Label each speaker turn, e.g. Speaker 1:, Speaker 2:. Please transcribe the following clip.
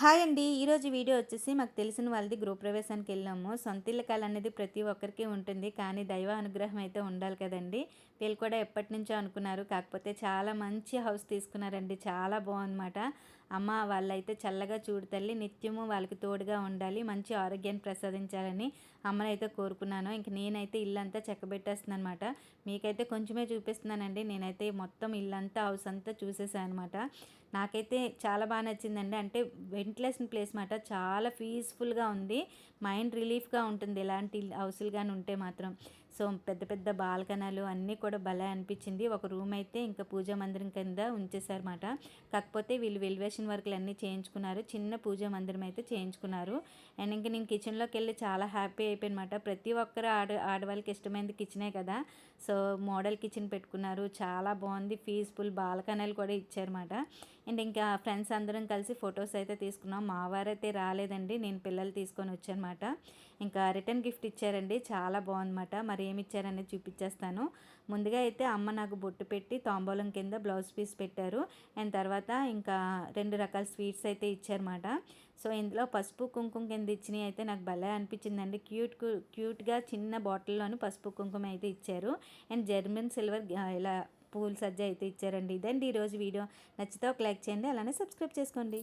Speaker 1: Hi అండి. ఈరోజు video వచ్చేసి మాకు తెలిసిన వాళ్ళది గృహప్రవేశానికి వెళ్ళాము. సొంత ఇల్లు కళ అనేది ప్రతి ఒక్కరికి ఉంటుంది. కానీ దైవ అనుగ్రహం అయితే ఉండాలి కదండి. వీళ్ళు కూడా ఎప్పటి నుంచో అనుకున్నారు. కాకపోతే చాలా మంచి హౌస్ తీసుకున్నారండి. చాలా బాగుందన్నమాట. అమ్మ వాళ్ళైతే చల్లగా చూడు తల్లి నిత్యము వాళ్ళకి తోడుగా ఉండాలి మంచి ఆరోగ్యాన్ని ప్రసాదించాలని అమ్మనైతే కోరుకున్నాను. ఇంక నేనైతే ఇల్లంతా చెక్కబెట్టేస్తున్నాను అనమాట మీకైతే కొంచెమే చూపిస్తున్నానండి. నేనైతే మొత్తం ఇల్లంతా హౌస్ అంతా చూసేసాను అనమాట నాకైతే చాలా బాగా నచ్చిందండి. అంటే వెంటిలేషన్ ప్లేస్ మాట. చాలా పీస్ఫుల్గా ఉంది. మైండ్ రిలీఫ్గా ఉంటుంది. ఇలాంటి హౌస్లు కానీ ఉంటే మాత్రం. సో పెద్ద పెద్ద బాల్కనాలు అన్నీ కూడా భలే అనిపించింది. ఒక రూమ్ అయితే ఇంకా పూజా మందిరం కింద ఉంచేశారన్నమాట. కాకపోతే వీళ్ళు వెలివేషన్ వర్క్లు అన్నీ చేయించుకున్నారు. చిన్న పూజా మందిరం అయితే చేయించుకున్నారు. అండ్ ఇంకా నేను కిచెన్లోకి వెళ్ళి చాలా హ్యాపీ అయిపోయినమాట. ప్రతి ఒక్కరు ఆడ ఆడవాళ్ళకి ఇష్టమైనది కిచెనే కదా. సో మోడల్ కిచెన్ పెట్టుకున్నారు. చాలా బాగుంది. పీస్ఫుల్ బాల్కనాలు కూడా ఇచ్చారన్నమాట. అండ్ ఇంకా ఫ్రెండ్స్ అందరం కలిసి ఫొటోస్ అయితే తీసుకున్నాం. మా వారైతే రాలేదండి. నేను పిల్లలు తీసుకొని వచ్చానమాట. ఇంకా రిటర్న్ గిఫ్ట్ ఇచ్చారండి. చాలా బాగుందన్నమాట. మరి ఏమి ఇచ్చారనేది చూపించేస్తాను. ముందుగా అయితే అమ్మ నాకు బొట్టు పెట్టి తాంబూలం కింద బ్లౌజ్ పీస్ పెట్టారు. అండ్ తర్వాత ఇంకా రెండు రకాల స్వీట్స్ అయితే ఇచ్చారన్నమాట. సో ఇందులో పసుపు కుంకుమ కింద ఇచ్చినవి అయితే నాకు భలే అనిపించిందండి. క్యూట్ క్యూట్గా చిన్న బాటిల్లోని పసుపు కుంకుమ అయితే ఇచ్చారు. అండ్ జర్మన్ సిల్వర్ ఇలా పూల సజ్జ అయితే ఇచ్చారండి. ఇదండి ఈరోజు వీడియో. నచ్చితే ఒక లైక్ చేయండి అలానే సబ్స్క్రైబ్ చేసుకోండి.